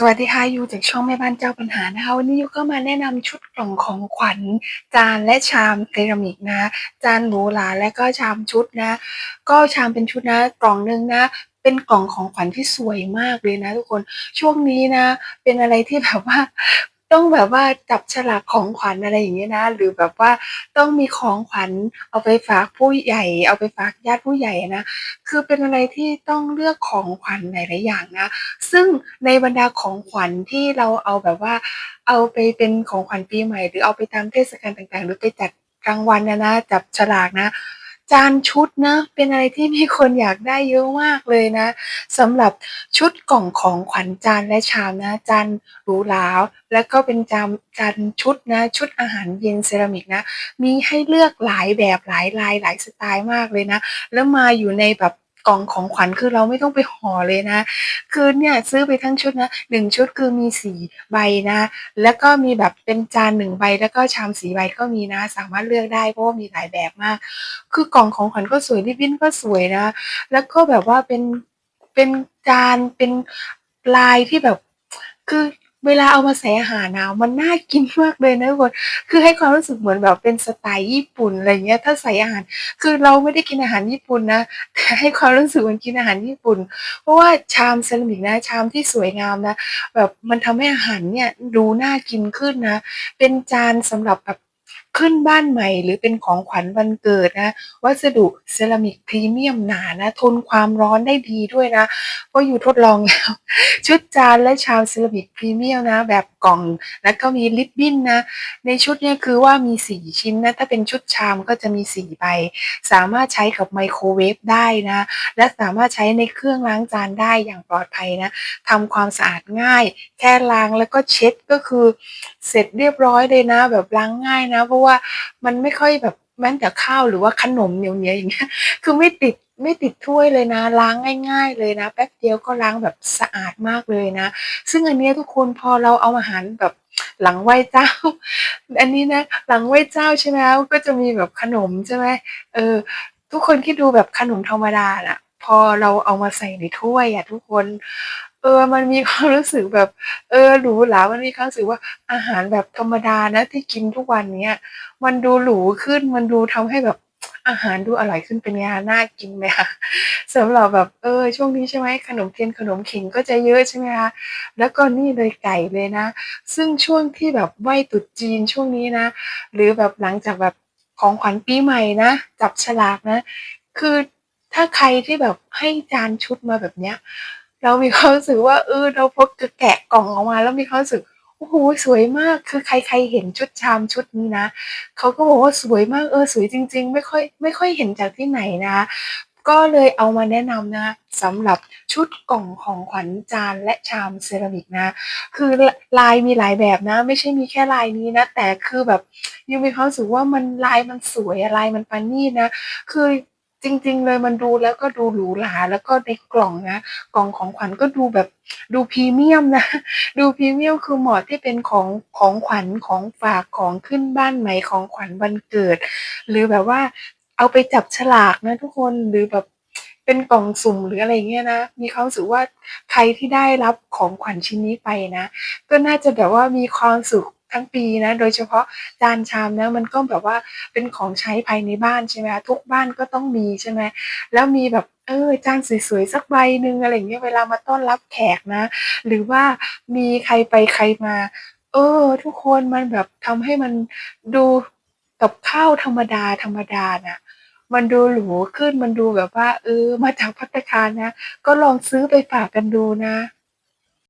สวัสดีค่ะยูจากช่องแม่บ้านเจ้าปัญหานะคะวันนี้ยูก็มาแนะนำชุดกล่องของขวัญ จานและชามเซรามิกนะ จานหรูหราและก็ชามชุดนะ ก็ชามเป็นชุดนะกล่องหนึ่งนะเป็นกล่องของขวัญที่สวยมากเลยนะ ทุกคนช่วงนี้นะ เป็นอะไรที่แบบว่า ต้องแบบว่าจับฉลากของขวัญอะไรอย่างเงี้ยนะ หรือแบบว่าต้องมีของขวัญเอาไปฝากผู้ใหญ่ เอาไปฝากญาติผู้ใหญ่นะ คือเป็นอะไรที่ต้องเลือกของขวัญหลายๆอย่างนะ ซึ่งในบรรดาของขวัญที่เราเอาแบบว่า เอาไปเป็นของขวัญปีใหม่ หรือเอาไปตามเทศกาลต่างๆ หรือไปจัดรางวัลนะนะจับฉลากนะ จานชุดนะ เป็นอะไรที่มีคนอยากได้เยอะมากเลยนะสำหรับชุดกล่องของขวัญจานและชามนะจานหรูหราแล้วก็เป็นจานจานชุดนะ ชุดอาหารเย็นเซรามิกนะ มีให้เลือกหลายแบบหลายลายหลายสไตล์มากเลยนะ แล้วมาอยู่ในแบบ กล่องของขวัญคือเราไม่ต้องไปห่อเลยนะ คือเนี่ยซื้อไปทั้งชุดนะหนึ่งชุดคือมีสี่ใบนะ แล้วก็มีแบบเป็นจานหนึ่งใบ แล้วก็ชามสีใบก็มีนะ สามารถเลือกได้เพราะว่ามีหลายแบบมาก คือกล่องของขวัญก็สวยริบบิ้นก็สวยนะ แล้วก็แบบว่าเป็นเป็นจานเป็นลายที่แบบคือ เวลาเอามาใส่อาหารนะมันน่ากินมากเลยนะทุกคนคือให้ความรู้สึกเหมือนแบบเป็นสไตล์ญี่ปุ่นอะไรเงี้ย ถ้าใส่อาหาร คือเราไม่ได้กินอาหารญี่ปุ่นนะแต่ให้ความรู้สึกเหมือนกินอาหารญี่ปุ่น เพราะว่าชามเซรามิกนะชามที่สวยงามนะ แบบมันทำให้อาหารเนี่ยดูน่ากินขึ้นนะ เป็นจานสำหรับแบบ ขึ้นบ้านใหม่หรือเป็นของขวัญวันเกิดนะ วัสดุเซรามิกพรีเมียมหนานะทนความร้อนได้ดีด้วยนะเพราอยู่ทดลองแล้ว ชุดจานและชามเซรามิกพรีเมียมนะ แบบกล่องแล้วก็มีลิปบิ้นนะ ในชุดเนี่ยคือว่ามี 4 ชิ้นนะ ถ้าเป็นชุดชามก็จะมี 4 ใบ สามารถใช้กับไมโครเวฟได้นะ และสามารถใช้ในเครื่องล้างจานได้อย่างปลอดภัยนะทำความสะอาดง่าย แค่ล้างแล้วก็เช็ดก็คือเสร็จเรียบร้อยเลยนะ แบบล้างง่ายนะเพราะว่ามันไม่ค่อยแบบแม้แต่ข้าวหรือว่าขนมเหนียวๆอย่างเงี้ยคือไม่ติดไม่ติดถ้วยเลยนะล้างง่าย ๆ เลยนะ แป๊บเดียวก็ล้างแบบสะอาดมากเลยนะ ซึ่งอันเนี้ยทุกคนพอเราเอาอาหารแบบหลังไหว้เจ้า อันนี้นะ หลังไหว้เจ้าใช่ไหมก็จะมีแบบขนมใช่ไหมเออ ทุกคนคิดดูแบบขนมธรรมดาน่ะ พอเราเอามาใส่ในถ้วยอะทุกคนเออ มันมีความรู้สึกแบบ เออหรูหรา มันมีความรู้สึกว่าอาหารแบบธรรมดานะที่กินทุกวันเนี้ยมันดูหรูขึ้นมันดูทำให้แบบอาหารดูอร่อยขึ้นเป็นไงคะน่ากินไหมคะสำหรับแบบเออช่วงนี้ใช่ไหมขนมเทียนขนมเข็งก็จะเยอะใช่ไหมคะแล้วก็นี่เลยไก่เลยนะ ซึ่งช่วงที่แบบไหว้ตรุษจีนช่วงนี้นะ หรือแบบหลังจากแบบของขวัญปีใหม่นะ จับฉลากนะ คือถ้าใครที่แบบให้จานชุดมาแบบเนี้ย เรามีความรู้สึกว่าเออเราพกจะแกะกล่องออกมา แล้วมีความรู้สึกโอ้โหสวยมากคือใครๆเห็นชุดชามชุดนี้นะเขาก็บอกว่าสวยมากเออสวยจริง ๆ ไม่ค่อยไม่ค่อยเห็นจากที่ไหนนะ ก็เลยเอามาแนะนำนะสำหรับชุดกล่องของขวัญจานและชามเซรามิกนะ คือลายมีหลายแบบนะ ไม่ใช่มีแค่ลายนี้นะ แต่คือแบบยังมีความรู้สึกว่ามันลายมันสวยลายมันประณีตนะ คือ จริง ๆ เลยมันดูแล้วก็ดูหรูหราแล้วก็ในกล่องนะ กล่องของขวัญก็ดูแบบดูพรีเมียมนะ ดูพรีเมียมคือเหมาะที่เป็นของของขวัญของฝากของขึ้นบ้านใหม่ของขวัญวันเกิด หรือแบบว่าเอาไปจับฉลากนะทุกคนหรือแบบเป็นกล่องสุ่มหรืออะไรเงี้ยนะ มีความรู้สึกว่าใครที่ได้รับของขวัญชิ้นนี้ไปนะ ก็น่าจะแบบว่ามีความสุข ทั้งปีนะโดยเฉพาะจานชามนะมันก็แบบว่าเป็นของใช้ภายในบ้านใช่ไหมคะทุกบ้านก็ต้องมีใช่ไหมแล้วมีแบบเออจานสวยๆสักใบหนึ่งอะไรเงี้ยเวลามาต้อนรับแขกนะ หรือว่ามีใครไปใครมา เออ ทุกคนมันแบบทำให้มันดูกับข้าวธรรมดาธรรมดาน่ะมันดูหรูขึ้นมันดูแบบว่า เออ มาจากภัตตาคารนะ ก็ลองซื้อไปฝากกันดูนะ